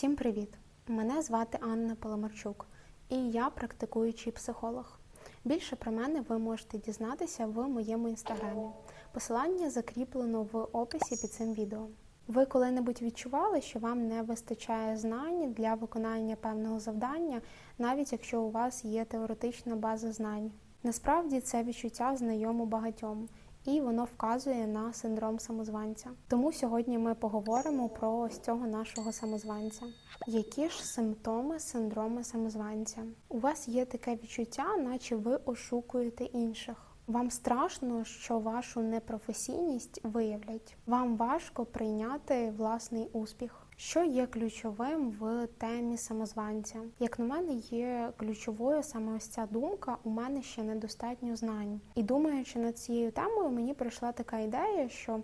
Всім привіт! Мене звати Анна Паламарчук, і я практикуючий психолог. Більше про мене ви можете дізнатися в моєму інстаграмі. Посилання закріплено в описі під цим відео. Ви коли-небудь відчували, що вам не вистачає знань для виконання певного завдання, навіть якщо у вас є теоретична база знань? Насправді це відчуття знайомо багатьом, і воно вказує на синдром самозванця. Тому сьогодні ми поговоримо про ось цього нашого самозванця. Які ж симптоми синдрому самозванця? У вас є таке відчуття, наче ви ошукуєте інших. Вам страшно, що вашу непрофесійність виявлять. Вам важко прийняти власний успіх. Що є ключовим в темі самозванця? Як на мене, є ключовою саме ось ця думка. У мене ще недостатньо знань. І думаючи над цією темою, мені прийшла така ідея, що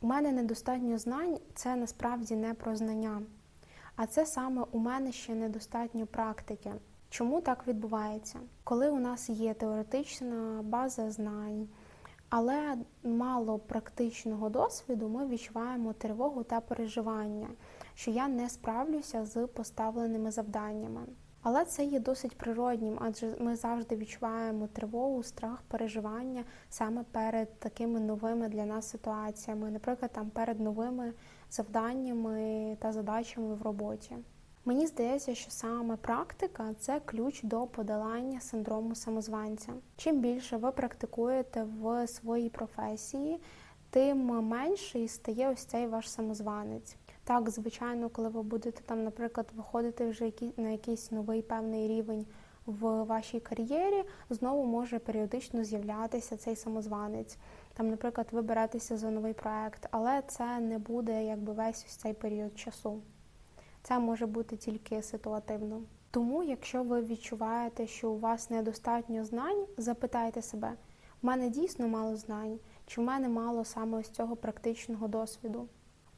у мене недостатньо знань це насправді не про знання, а це саме у мене ще недостатньо практики. Чому так відбувається? Коли у нас є теоретична база знань, але мало практичного досвіду, ми відчуваємо тривогу та переживання, що я не справлюся з поставленими завданнями. Але це є досить природнім, адже ми завжди відчуваємо тривогу, страх, переживання саме перед такими новими для нас ситуаціями, наприклад, там перед новими завданнями та задачами в роботі. Мені здається, що саме практика це ключ до подолання синдрому самозванця. Чим більше ви практикуєте в своїй професії, тим менший стає ось цей ваш самозванець. Так, звичайно, коли ви будете там, наприклад, виходити вже на якийсь новий певний рівень в вашій кар'єрі, знову може періодично з'являтися цей самозванець. Там, наприклад, ви беретеся за новий проект, але це не буде якби весь ось цей період часу. Це може бути тільки ситуативно. Тому, якщо ви відчуваєте, що у вас недостатньо знань, запитайте себе: в мене дійсно мало знань, чи в мене мало саме ось цього практичного досвіду.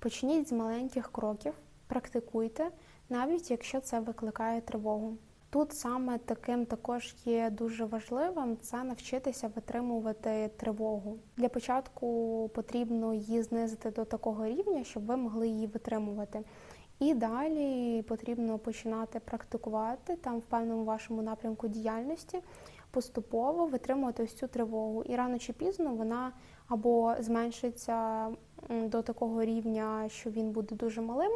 Почніть з маленьких кроків, практикуйте, навіть якщо це викликає тривогу. Тут саме таким також є дуже важливим це навчитися витримувати тривогу. Для початку потрібно її знизити до такого рівня, щоб ви могли її витримувати. І далі потрібно починати практикувати там в певному вашому напрямку діяльності, поступово витримувати ось цю тривогу. І рано чи пізно вона або зменшиться до такого рівня, що він буде дуже малим,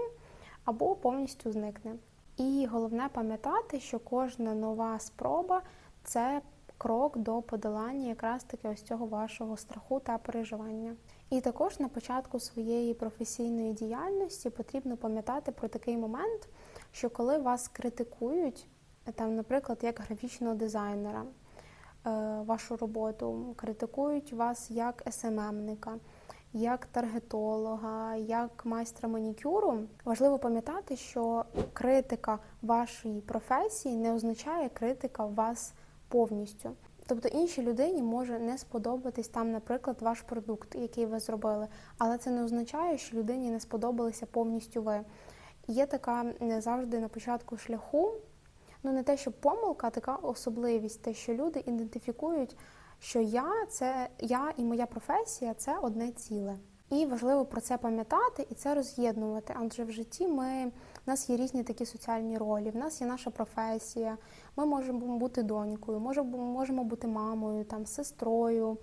або повністю зникне. І головне пам'ятати, що кожна нова спроба це крок до подолання якраз таки ось цього вашого страху та переживання. І також на початку своєї професійної діяльності потрібно пам'ятати про такий момент, що коли вас критикують, там, наприклад, як графічного дизайнера, вашу роботу, критикують вас як СММника, як таргетолога, як майстра манікюру, важливо пам'ятати, що критика вашої професії не означає критика вас повністю. Тобто іншій людині може не сподобатись там, наприклад, ваш продукт, який ви зробили, але це не означає, що людині не сподобалися повністю ви. Є така не завжди на початку шляху, ну не те, що помилка, а така особливість, те, що люди ідентифікують, що я це я і моя професія це одне ціле. І важливо про це пам'ятати і це роз'єднувати. Адже в житті ми в нас є різні такі соціальні ролі. В нас є наша професія. Ми можемо бути донькою, можемо бути мамою, там сестрою,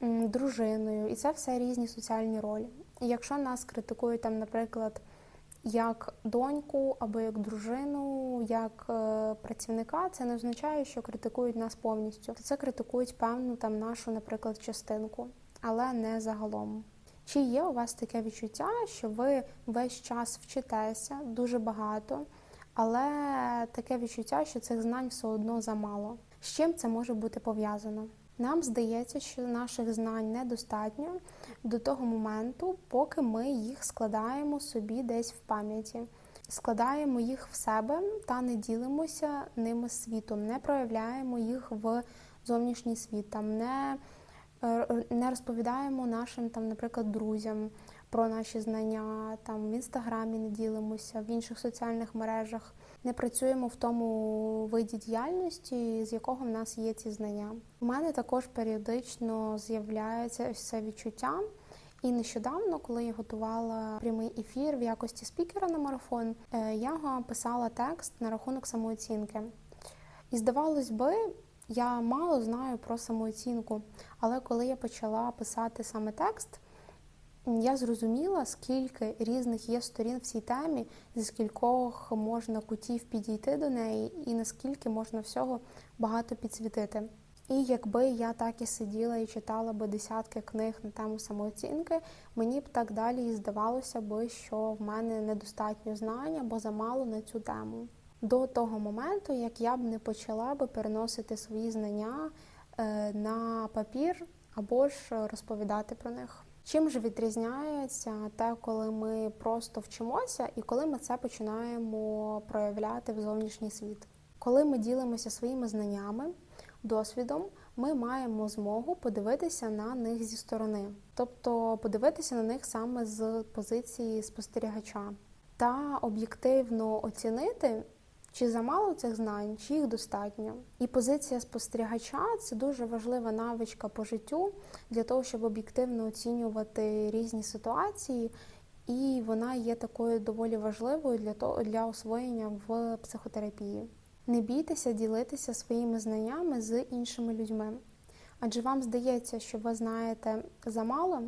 дружиною. І це все різні соціальні ролі. І якщо нас критикують там, наприклад, як доньку або як дружину, як е, працівника, це не означає, що критикують нас повністю. Це критикують певну там нашу, наприклад, частинку, але не загалом. Чи є у вас таке відчуття, що ви весь час вчитеся дуже багато, але таке відчуття, що цих знань все одно замало? З чим це може бути пов'язано? Нам здається, що наших знань недостатньо до того моменту, поки ми їх складаємо собі десь в пам'яті, складаємо їх в себе та не ділимося ними світом, не проявляємо їх в зовнішній світ, там не Е, не розповідаємо нашим там, наприклад, друзям про наші знання, там в інстаграмі не ділимося, в інших соціальних мережах, не працюємо в тому виді діяльності, з якого в нас є ці знання. У мене також періодично з'являється це відчуття, І нещодавно, коли я готувала прямий ефір в якості спікера на марафон, е, я писала текст на рахунок самооцінки. І здавалось би, я мало знаю про самооцінку, але коли я почала писати саме текст, я зрозуміла, скільки різних є сторін в цій темі, зі скількох можна кутів підійти до неї, і наскільки можна всього багато підсвітити. І якби я так і сиділа і читала би десятки книг на тему самооцінки, мені б так далі і здавалося би, що в мене недостатньо знання, бо замало на цю тему. До того моменту, як я б не почала би переносити свої знання е, на папір або ж розповідати про них. Чим ж відрізняється те, коли ми просто вчимося, і коли ми це починаємо проявляти в зовнішній світ? Коли ми ділимося своїми знаннями, досвідом, ми маємо змогу подивитися на них зі сторони, тобто подивитися на них саме з позиції спостерігача та об'єктивно оцінити. Чи замало цих знань, чи їх достатньо? І позиція спостерігача це дуже важлива навичка по життю для того, щоб об'єктивно оцінювати різні ситуації, і вона є такою доволі важливою для того для освоєння в психотерапії. Не бійтеся ділитися своїми знаннями з іншими людьми, адже вам здається, що ви знаєте замало,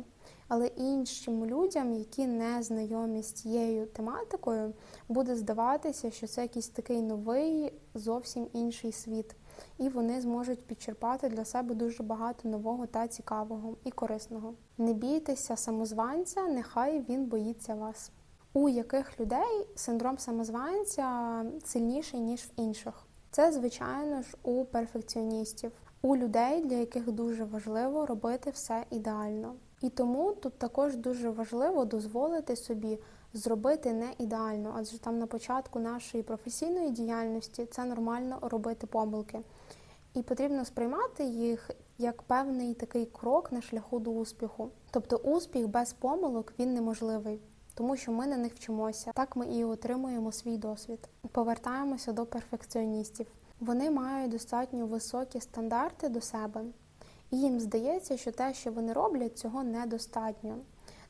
але іншим людям, які не знайомі з цією тематикою, буде здаватися, що це якийсь такий новий, зовсім інший світ, і вони зможуть підчерпати для себе дуже багато нового та цікавого і корисного. Не бійтеся самозванця, нехай він боїться вас. У яких людей синдром самозванця сильніший ніж в інших? Це, звичайно ж, у перфекціоністів, у людей, для яких дуже важливо робити все ідеально. І тому тут також дуже важливо дозволити собі зробити не ідеально, адже там на початку нашої професійної діяльності це нормально робити помилки. І потрібно сприймати їх як певний такий крок на шляху до успіху. Тобто успіх без помилок він неможливий, тому що ми на них вчимося. Так ми і отримуємо свій досвід. Повертаємося до перфекціоністів. Вони мають достатньо високі стандарти до себе. І їм здається, що те, що вони роблять, цього недостатньо,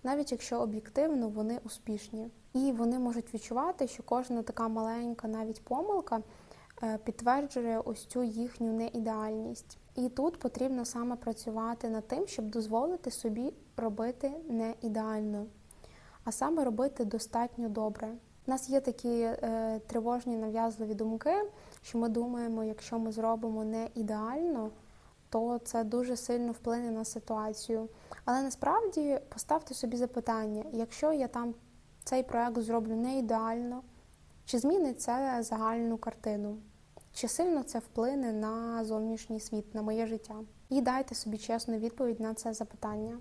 навіть якщо об'єктивно вони успішні. І вони можуть відчувати, що кожна така маленька навіть помилка е, підтверджує ось цю їхню неідеальність. І тут потрібно саме працювати над тим, щоб дозволити собі робити не ідеально, а саме робити достатньо добре. У нас є такі е, тривожні нав'язливі думки, що ми думаємо, якщо ми зробимо не ідеально то це дуже сильно вплине на ситуацію. Але насправді поставте собі запитання: якщо я там цей проект зроблю не ідеально, чи змінить це загальну картину? Чи сильно це вплине на зовнішній світ, на моє життя? І дайте собі чесну відповідь на це запитання.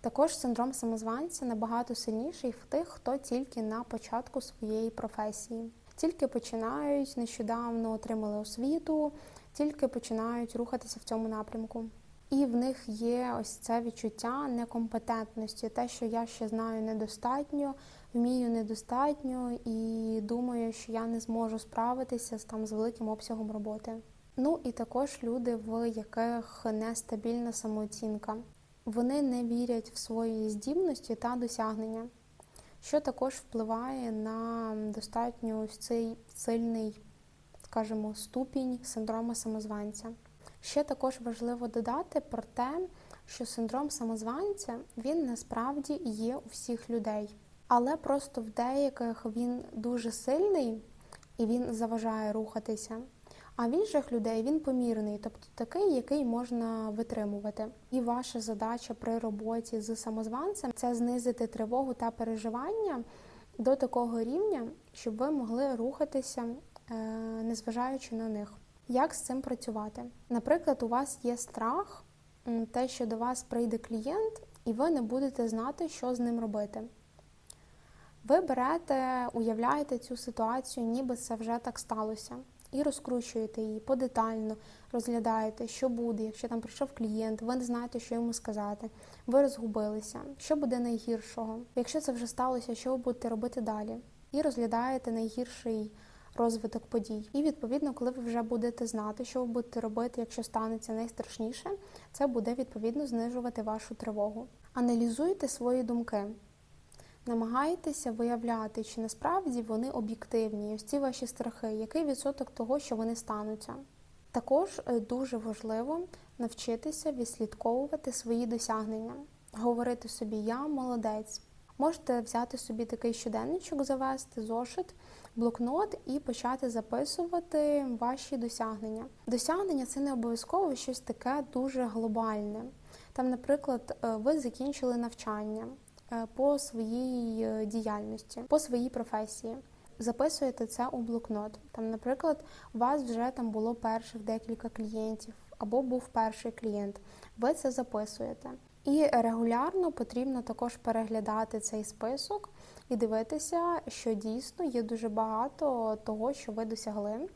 Також синдром самозванця набагато сильніший в тих, хто тільки на початку своєї професії, тільки починають нещодавно отримали освіту, тільки починають рухатися в цьому напрямку. І в них є ось це відчуття некомпетентності, те, що я ще знаю недостатньо, вмію недостатньо і думаю, що я не зможу справитися з там з великим обсягом роботи. Ну і також люди, в яких нестабільна самооцінка. Вони не вірять в свої здібності та досягнення, що також впливає на достатньо ось цей сильний скажімо, ступінь синдрому самозванця. Ще також важливо додати про те, що синдром самозванця він насправді є у всіх людей, але просто в деяких він дуже сильний і він заважає рухатися. А в інших людей він помірний, тобто такий, який можна витримувати. І ваша задача при роботі з самозванцем це знизити тривогу та переживання до такого рівня, щоб ви могли рухатися Е, незважаючи на них. Як з цим працювати? Наприклад, у вас є страх, те, що до вас прийде клієнт, і ви не будете знати, що з ним робити. Ви берете, уявляєте цю ситуацію, ніби це вже так сталося, і розкручуєте її подетально, розглядаєте, що буде, якщо там прийшов клієнт, ви не знаєте, що йому сказати, ви розгубилися, що буде найгіршого. Якщо це вже сталося, що ви будете робити далі? І розглядаєте найгірший розвиток подій. І відповідно, коли ви вже будете знати, що ви будете робити, якщо станеться найстрашніше, це буде відповідно знижувати вашу тривогу. Аналізуйте свої думки. Намагайтеся виявляти, чи насправді вони об'єктивні, ось ці ваші страхи, який відсоток того, що вони стануться. Також е, дуже важливо навчитися відслідковувати свої досягнення, говорити собі Я молодець. Можете взяти собі такий щоденничок, завести, зошит, блокнот і почати записувати ваші досягнення. Досягнення це не обов'язково щось таке дуже глобальне. Там, наприклад, е, ви закінчили навчання по своїй е, діяльності, по своїй професії. Записуєте це у блокнот. Там, наприклад, у вас вже там було перших декілька клієнтів або був перший клієнт. Ви це записуєте. І регулярно потрібно також переглядати цей список і дивитися, що дійсно є дуже багато того, що ви досягли,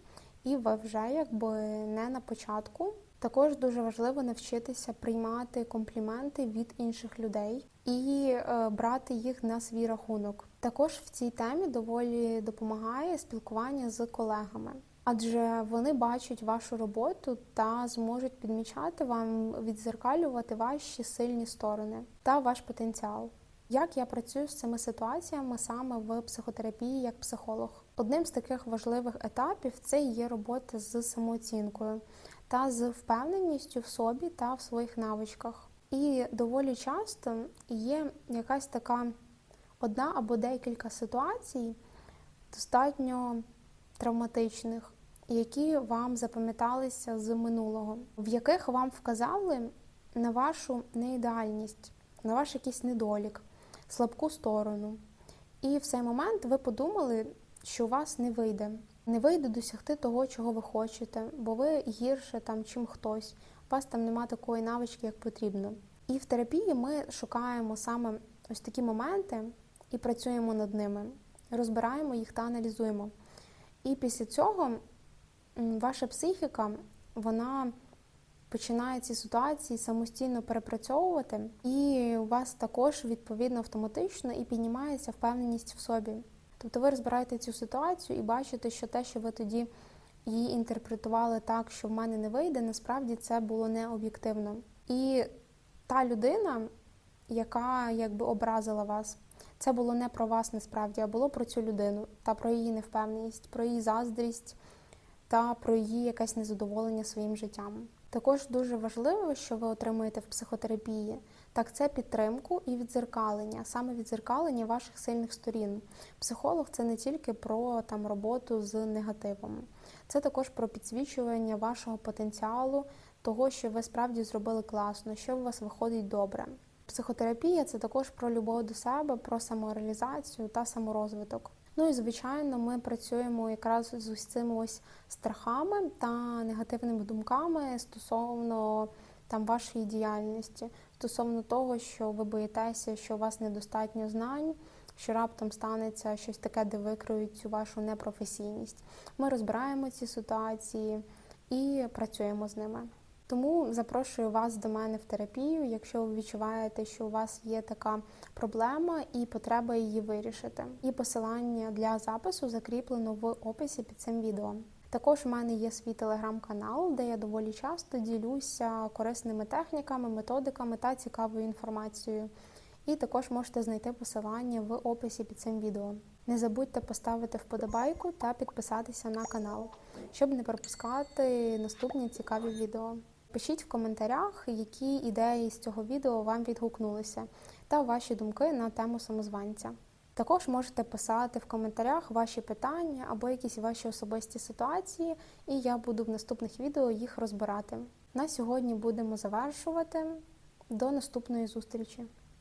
і ви вже якби не на початку. Також дуже важливо навчитися приймати компліменти від інших людей і е, брати їх на свій рахунок. Також в цій темі доволі допомагає спілкування з колегами, адже вони бачать вашу роботу та зможуть підмічати вам, відзеркалювати ваші сильні сторони та ваш потенціал. Як я працюю з цими ситуаціями саме в психотерапії як психолог? Одним з таких важливих етапів це є робота з самооцінкою та з впевненістю в собі та в своїх навичках. І доволі часто є якась така одна або декілька ситуацій, достатньо травматичних, які вам запам'яталися з минулого, в яких вам вказали на вашу неідеальність, на ваш якийсь недолік, слабку сторону. І в цей момент ви подумали, що у вас не вийде. Не вийде досягти того, чого ви хочете, бо ви гірше там, чим хтось. Вас там нема такої навички, як потрібно. І в терапії ми шукаємо саме ось такі моменти і працюємо над ними, розбираємо їх та аналізуємо. І після цього ваша психіка, вона починає ці ситуації самостійно перепрацьовувати, і у вас також відповідно автоматично і піднімається впевненість в собі. Тобто ви розбираєте цю ситуацію і бачите, що те, що ви тоді її інтерпретували так, що в мене не вийде, насправді це було не об'єктивно. І та людина, яка якби образила вас, це було не про вас насправді, а було про цю людину та про її невпевненість, про її заздрість та про її якесь незадоволення своїм життям. Також дуже важливо, що ви отримуєте в психотерапії, так це підтримку і відзеркалення, саме відзеркалення ваших сильних сторін. Психолог це не тільки про там роботу з негативом, це також про підсвічування вашого потенціалу, того, що ви справді зробили класно, що у вас виходить добре. Психотерапія це також про любов до себе, про самореалізацію та саморозвиток. Ну і звичайно, ми працюємо якраз з ось цими ось страхами та негативними думками стосовно там вашої діяльності, стосовно того, що ви боїтеся, що у вас недостатньо знань, що раптом станеться щось таке, де викриють цю вашу непрофесійність. Ми розбираємо ці ситуації і працюємо з ними. Тому запрошую вас до мене в терапію, якщо ви відчуваєте, що у вас є така проблема і потреба її вирішити. І посилання для запису закріплено в описі під цим відео. Також у мене є свій телеграм-канал, де я доволі часто ділюся корисними техніками, методиками та цікавою інформацією. І також можете знайти посилання в описі під цим відео. Не забудьте поставити вподобайку та підписатися на канал, щоб не пропускати наступні цікаві відео. Пишіть в коментарях, які ідеї з цього відео вам відгукнулися, та ваші думки на тему самозванця. Також можете писати в коментарях ваші питання або якісь ваші особисті ситуації, і я буду в наступних відео їх розбирати. На сьогодні будемо завершувати. До наступної зустрічі!